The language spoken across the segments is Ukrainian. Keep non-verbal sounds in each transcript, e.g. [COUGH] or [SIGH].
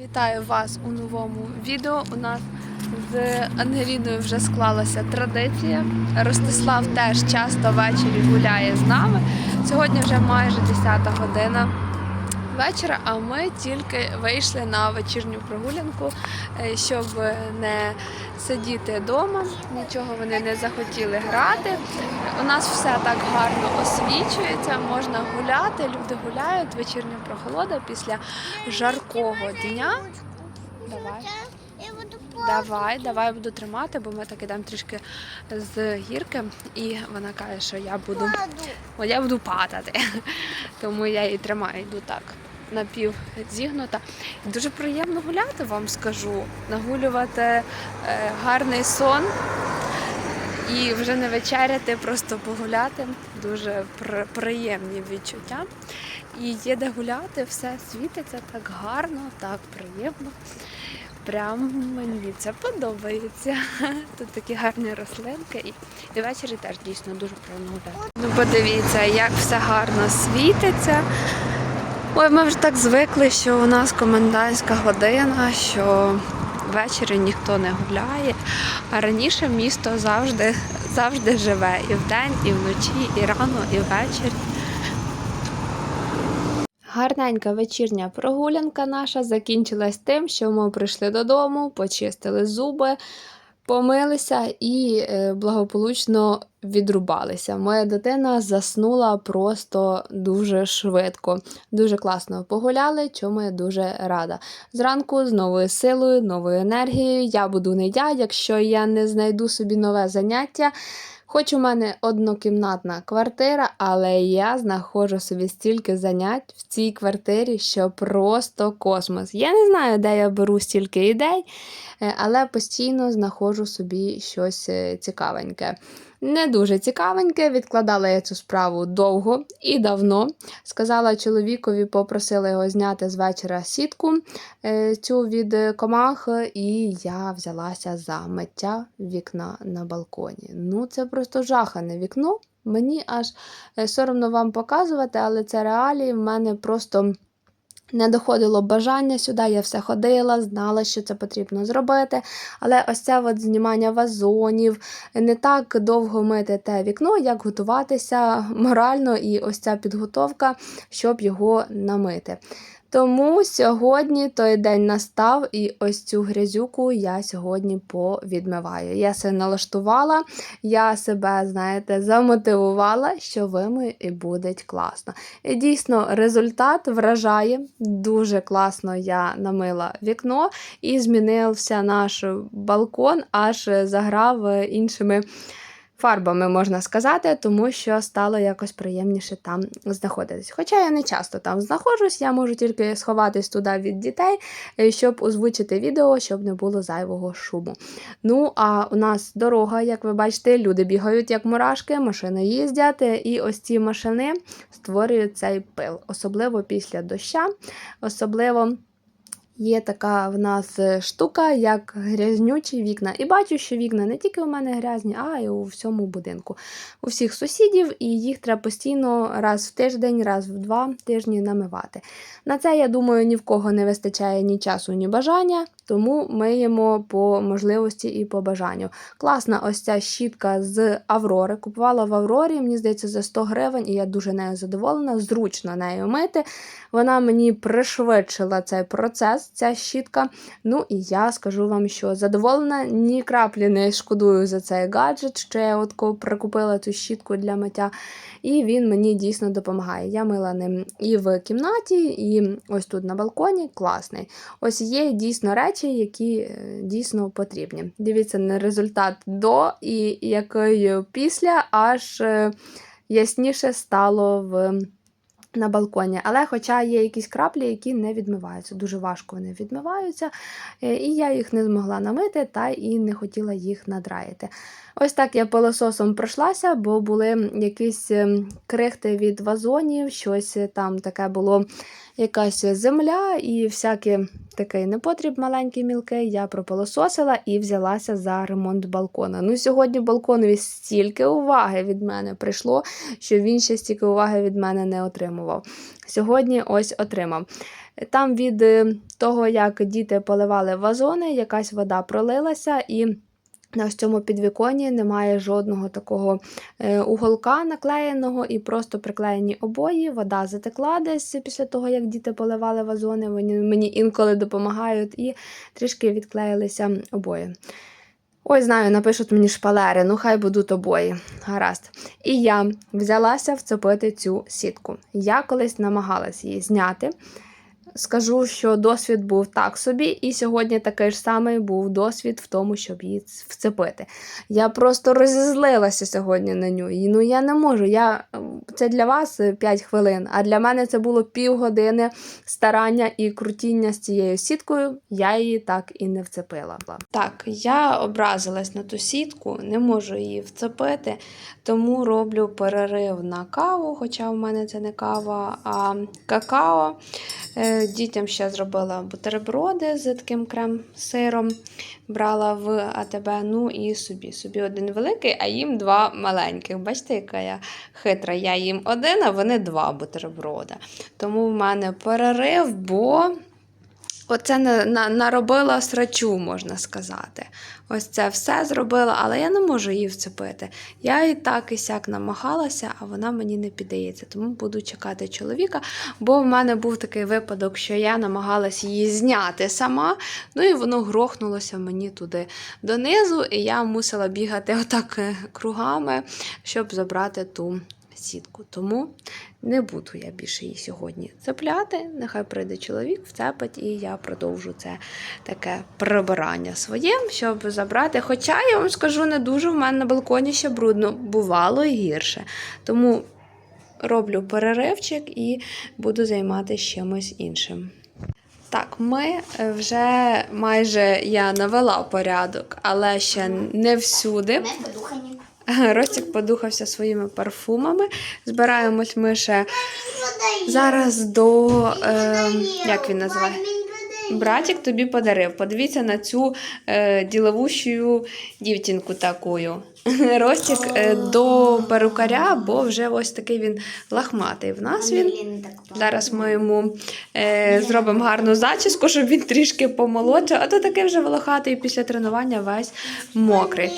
Вітаю вас у новому відео. У нас з Ангеліною вже склалася традиція. Ростислав теж часто ввечері гуляє з нами. Сьогодні вже майже 10 година вечора, а ми тільки вийшли на вечірню прогулянку, е, щоб не сидіти вдома, нічого вони не захотіли грати. У нас все так гарно освічується, можна гуляти, люди гуляють, вечірня прохолода після жаркого дня. Давай. Давай, давай я буду тримати, бо ми так ідемо трішки з гірки, і вона каже, що я буду. О, я буду падати. Тому я її тримаю, йду так напів зігнута. І дуже приємно гуляти, вам скажу. Нагулювати е, гарний сон і вже не вечеряти, просто погуляти. Дуже при- приємні відчуття. І є де гуляти, все світиться так гарно, так приємно. Прям мені це подобається. [LAUGHS] Тут такі гарні рослинки, і, і ввечері теж дійсно дуже приємно. Ну подивіться, як все гарно світиться. Ой, ми вже так звикли, що у нас комендантська година, що ввечері ніхто не гуляє. А раніше місто завжди, завжди живе і вдень, і вночі, і рано, і ввечері. Гарненька вечірня прогулянка наша закінчилась тим, що ми прийшли додому, почистили зуби, помилися і е, благополучно відрубалися. Моя дитина заснула просто дуже швидко. Дуже класно погуляли, чому я дуже рада. Зранку з новою силою, новою енергією. Я буду не я, якщо я не знайду собі нове заняття. Хоч у мене однокімнатна квартира, але я знаходжу собі стільки занять в цій квартирі, що просто космос. Я не знаю, де я беру стільки ідей, е, але постійно знаходжу собі щось е, цікавеньке. Не дуже цікавеньке, відкладала я цю справу довго і давно. Сказала чоловікові, попросила його зняти з вечора сітку е, цю від комах, і я взялася за миття вікна на балконі. Ну, це просто жахане вікно. Мені аж е, соромно вам показувати, але це реалії. В мене просто не доходило бажання сюди. Я все ходила, знала, що це потрібно зробити. Але ось це от знімання вазонів, не так довго мити те вікно, як готуватися морально, і ось ця підготовка, щоб його намити. Тому сьогодні той день настав, і ось цю грязюку я сьогодні повідмиваю. Я себе налаштувала, я себе, знаєте, замотивувала, що вимию і буде класно. І дійсно, результат вражає. Дуже класно я намила вікно і змінився наш балкон, аж заграв іншими фарбами, можна сказати, тому що стало якось приємніше там знаходитись. Хоча я не часто там знаходжусь, я можу тільки сховатись туди від дітей, е, щоб озвучити відео, щоб не було зайвого шуму. Ну, а у нас дорога, як ви бачите, люди бігають як мурашки, машини їздять, і ось ці машини створюють цей пил, особливо після доща, особливо. Є така в нас е, штука, як грязнючі вікна. І бачу, що вікна не тільки у мене грязні, а й у всьому будинку. У всіх сусідів, і їх треба постійно раз в тиждень, раз в два тижні намивати. На це, я думаю, ні в кого не вистачає ні часу, ні бажання, тому миємо по можливості і по бажанню. Класна ось ця щітка з Аврори. Купувала в Аврорі, мені здається, за 100 гривень, і я дуже нею задоволена, зручно нею мити. Вона мені пришвидшила цей процес, ця щітка. Ну і я скажу вам, що задоволена, ні краплі не шкодую за цей гаджет, що я от прикупила цю щітку для миття. І він мені дійсно допомагає. Я мила ним і в кімнаті, і ось тут на балконі. Класний. Ось є дійсно речі, які е, дійсно потрібні. Дивіться на результат до і який після аж е, ясніше стало в на балконі. Але хоча є якісь краплі, які не відмиваються. Дуже важко вони відмиваються, е, і я їх не змогла намити, та і не хотіла їх надраїти. Ось так я пилососом пройшлася, бо були якісь ем, крихти від вазонів, щось там таке було, якась земля і всякий такий непотріб маленький мілкий. Я пропилососила і взялася за ремонт балкона. Ну, сьогодні балконові стільки уваги від мене прийшло, що він ще стільки уваги від мене не отримував. Сьогодні ось отримав. Там від е, того, як діти поливали вазони, якась вода пролилася і. На ось цьому підвіконні немає жодного такого е, уголка наклеєного і просто приклеєні обої. Вода затекла десь після того, як діти поливали вазони. Вони мені інколи допомагають і трішки відклеїлися обої. Ой, знаю, напишуть мені шпалери, ну хай будуть обої. Гаразд. І я взялася вцепити цю сітку. Я колись намагалась її зняти. Скажу, що досвід був так собі, і сьогодні такий ж самий був досвід в тому, щоб її вцепити. Я просто розізлилася сьогодні на ню. І, ну я не можу. Я, це для вас 5 хвилин, а для мене це було півгодини старання і крутіння з цією сіткою. Я її так і не вцепила. Так, я образилась на ту сітку, не можу її вцепити, тому роблю перерив на каву, хоча в мене це не кава, а какао. Дітям ще зробила бутерброди з таким крем-сиром. Брала в АТБ, ну і собі. Собі один великий, а їм два маленьких. Бачите, яка я хитра. Я їм один, а вони два бутерброда. Тому в мене перерив, бо оце на, на, наробила срачу, можна сказати. Ось це все зробила, але я не можу її вцепити. Я і так і сяк намагалася, а вона мені не піддається. Тому буду чекати чоловіка. Бо в мене був такий випадок, що я намагалась її зняти сама, ну і воно грохнулося мені туди донизу, і я мусила бігати [LAUGHS] отак е, кругами, щоб забрати ту сітку. Тому не буду я більше її сьогодні цепляти. Нехай прийде чоловік, вцепить, і я продовжу це таке прибирання своє, щоб забрати. Хоча я вам скажу, не дуже в мене на балконі ще брудно, бувало і гірше. Тому роблю переривчик і буду займатися чимось іншим. Так, ми вже майже я навела порядок, але ще не всюди. Ми подухані. [LAUGHS] Ростик подухався своїми парфумами. Збираємось ми ще зараз до. Е, як він називає? Братик тобі подарив. Подивіться на цю е, діловущу дівчинку такою. [LAUGHS] Ростик е, до перукаря, бо вже ось такий він лахматий. В нас він. Зараз ми йому е, зробимо гарну зачіску, щоб він трішки помолодшав, а то таке вже волохатий після тренування весь мокрий.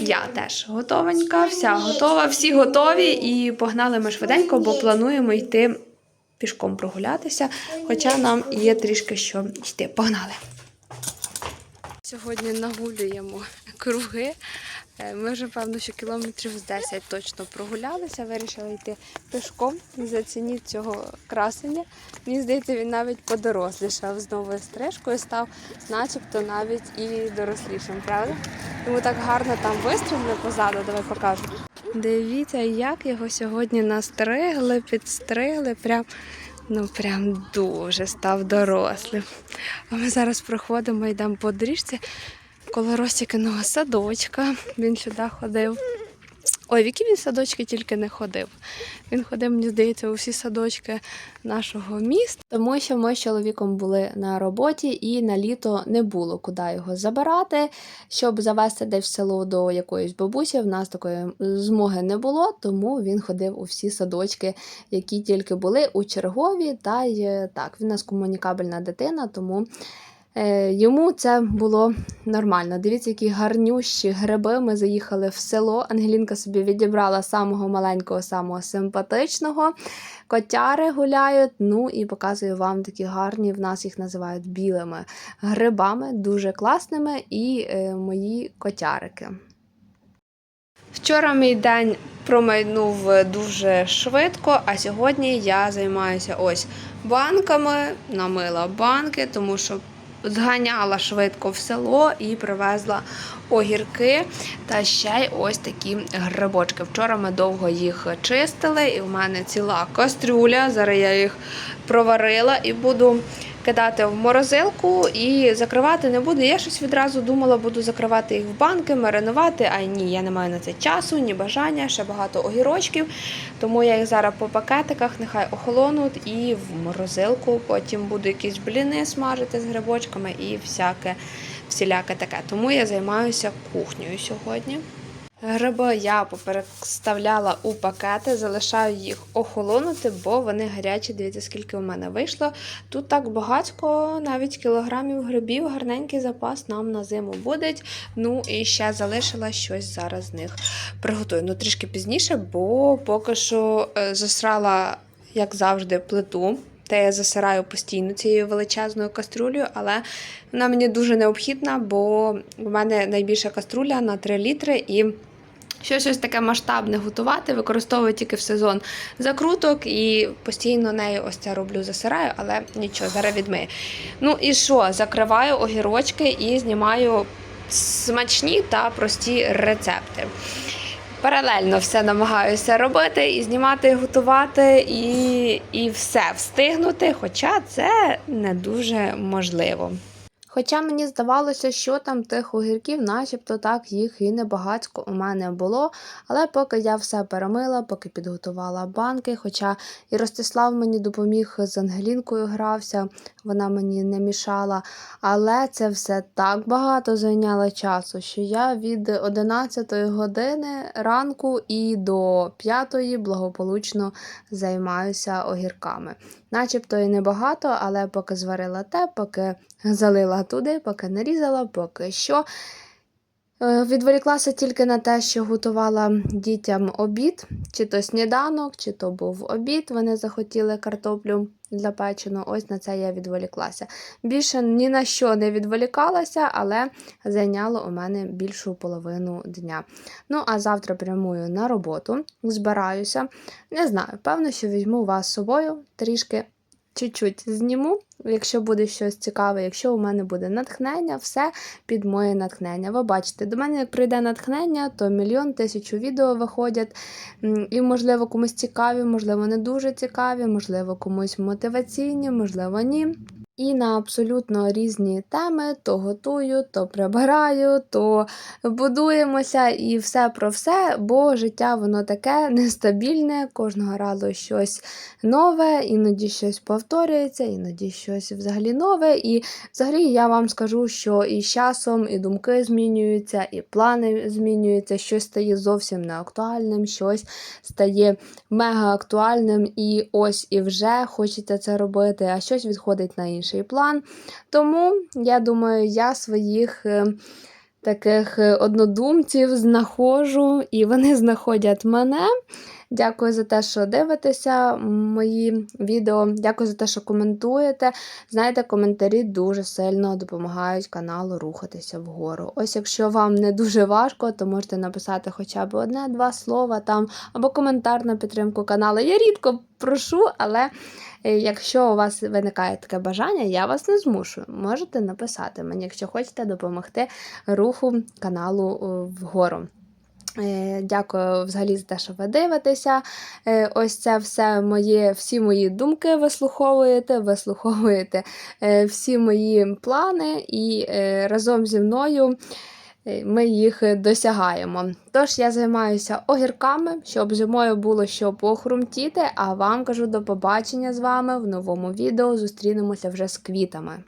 Я теж готовенька, вся готова, всі готові і погнали ми швиденько, бо плануємо йти пішком прогулятися, хоча нам є трішки що йти. Погнали! Сьогодні нагулюємо круги. Е, Ми вже, певно, що кілометрів з 10 точно прогулялися, вирішили йти пішком. Зацініть цього красення. Мені здається, він навіть подорослішав з новою стрижкою, став начебто навіть і дорослішим, правда? Йому так гарно там вистріли позаду, давай покажу. Дивіться, як його сьогодні настригли, підстригли. Прям, ну прям дуже став дорослим. А ми зараз проходимо, йдемо по доріжці коло Ростікиного садочка. Він сюди ходив. Ой, в які він садочки тільки не ходив. Він ходив, мені здається, у всі садочки нашого міста, тому що ми з чоловіком були на роботі і на літо не було куди його забирати. Щоб завести десь в село до якоїсь бабусі, в нас такої змоги не було, тому він ходив у всі садочки, які тільки були у чергові. Та й е, так, він у нас комунікабельна дитина, тому. Е, Йому це було нормально. Дивіться, які гарнющі гриби. Ми заїхали в село. Ангелінка собі відібрала самого маленького, самого симпатичного. Котяри гуляють. Ну і показую вам такі гарні. В нас їх називають білими грибами, дуже класними. І е, мої котярики. Вчора мій день промайнув дуже швидко, а сьогодні я займаюся ось банками, намила банки, тому що зганяла швидко в село і привезла огірки та ще й ось такі грибочки. Вчора ми довго їх чистили, і в мене ціла кастрюля. Зараз я їх проварила і буду кидати в морозилку і закривати не буду. Я щось відразу думала, буду закривати їх в банки, маринувати. А ні, я не маю на це часу, ні бажання, ще багато огірочків. Тому я їх зараз по пакетиках нехай охолонуть і в морозилку. Потім буду якісь бліни смажити з грибочками і всяке всіляке таке. Тому я займаюся кухнею сьогодні. Гриби я попереставляла у пакети, залишаю їх охолонути, бо вони гарячі. Дивіться, скільки у мене вийшло. Тут так багатько, навіть кілограмів грибів, гарненький запас нам на зиму буде. Ну і ще залишила щось зараз з них приготую. Ну, трішки пізніше, бо поки що е, засрала, як завжди, плиту. Та я засираю постійно цією величезною каструлею, але вона мені дуже необхідна, бо в мене найбільша каструля на 3 літри і. Щось таке масштабне готувати, використовую тільки в сезон закруток і постійно нею ось це роблю, засираю, але нічого, зараз відмию. Ну і що? Закриваю огірочки і знімаю смачні та прості рецепти. Паралельно все намагаюся робити і знімати, і готувати, і, і все встигнути, хоча це не дуже можливо. Хоча мені здавалося, що там тих огірків, начебто так їх і небагатько у мене було. Але поки я все перемила, поки підготувала банки, хоча і Ростислав мені допоміг з Ангелінкою грався, вона мені не мішала. Але це все так багато зайняло часу, що я від 11 години ранку і до 5 благополучно займаюся огірками. Начебто і небагато, але поки зварила те, поки залила туди, поки нарізала, поки що. Е, Відволіклася тільки на те, що готувала дітям обід, чи то сніданок, чи то був обід. Вони захотіли картоплю для печену. Ось на це я відволіклася. Більше ні на що не відволікалася, але зайняло у мене більшу половину дня. Ну, а завтра прямую на роботу, збираюся. Не знаю, певно, що візьму вас з собою трішки. Чуть-чуть зніму, якщо буде щось цікаве, якщо у мене буде натхнення, все під моє натхнення. Ви бачите, до мене як прийде натхнення, то мільйон тисячу відео виходять. І, можливо, комусь цікаві, можливо, не дуже цікаві, можливо, комусь мотиваційні, можливо, ні. І на абсолютно різні теми. То готую, то прибираю, то будуємося і все про все, бо життя воно таке [LAUGHS] нестабільне, кожного разу щось нове, іноді щось повторюється, іноді щось взагалі нове. І взагалі я вам скажу, що і з часом і думки змінюються, і плани змінюються, щось стає зовсім неактуальним, щось стає мега актуальним, і ось і вже хочеться це робити, а щось відходить на інший план. Тому я думаю, я своїх. е, Таких е, однодумців знаходжу, і вони знаходять мене. Дякую за те, що дивитеся мої відео. Дякую за те, що коментуєте. Знаєте, коментарі дуже сильно допомагають каналу рухатися вгору. Ось якщо вам не дуже важко, то можете написати хоча б одне-два слова там або коментар на підтримку каналу. Я рідко прошу, але е, якщо у вас виникає таке бажання, я вас не змушую. Можете написати мені, якщо хочете допомогти руху каналу е, вгору. Е, Дякую взагалі за те, що ви дивитеся. Е, Ось це все моє, всі мої думки вислуховуєте, вислуховуєте е, всі мої плани, і разом зі мною ми їх досягаємо. Тож я займаюся огірками, щоб зимою було що похрумтіти, а вам кажу до побачення з вами в новому відео. Зустрінемося вже з квітами.